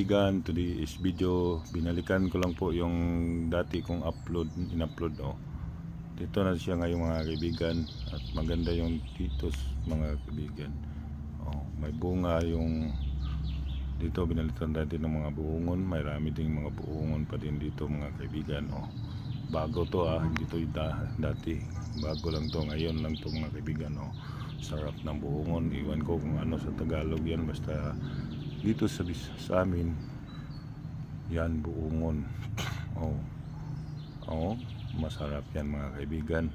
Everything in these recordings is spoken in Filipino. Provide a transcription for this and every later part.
kaibigan, today is video. Binalikan ko lang po yung dati kong upload, in-upload oh. Dito na siya ngayon mga kaibigan at maganda yung titos mga kaibigan. Oh, may bunga yung dito binalitan natin ng mga buungon. May rami ding mga buungon pa din dito mga kaibigan. Oh, bago to ah, hindi to da, dati. Bago lang to, ngayon lang to mga kaibigan. Oh, sarap ng buungon. Iwan ko kung ano sa Tagalog yan. Basta dito sa, sa amin, yan buungon. Oh, oh, masarap yan mga kaibigan.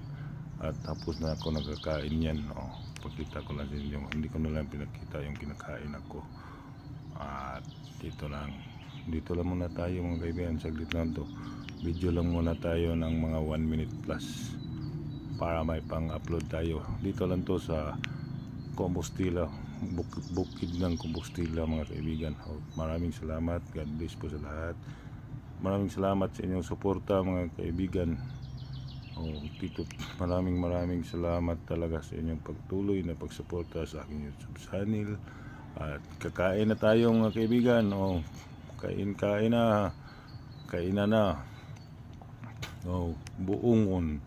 At tapos na ako nagkakain yan. Oh, pagkita ko lang din yung, hindi ko na lang pinakita yung kinakain ako. At dito lang. Dito lang muna tayo mga kaibigan. Saglit lang to. Video lang muna tayo ng mga 1 minute plus para may pang-upload tayo. Dito lang to sa Compostela. Bukid, bukid ng Compostela mga kaibigan. Maraming salamat. God bless po sa lahat. Maraming salamat sa inyong suporta mga kaibigan. Oh, Tito, maraming maraming salamat talaga sa inyong pagtuloy na pagsuporta sa aking YouTube channel. At kakain na tayo mga kaibigan. Oh, kain kain na. Kain na na. Oh, buongon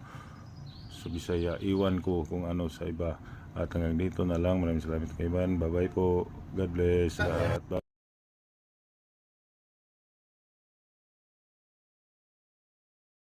sa Bisaya. Iwan ko kung ano sa iba. At hanggang dito na lang. Maraming salamat kaibigan. Bye bye po. God bless. Lahat. Bye.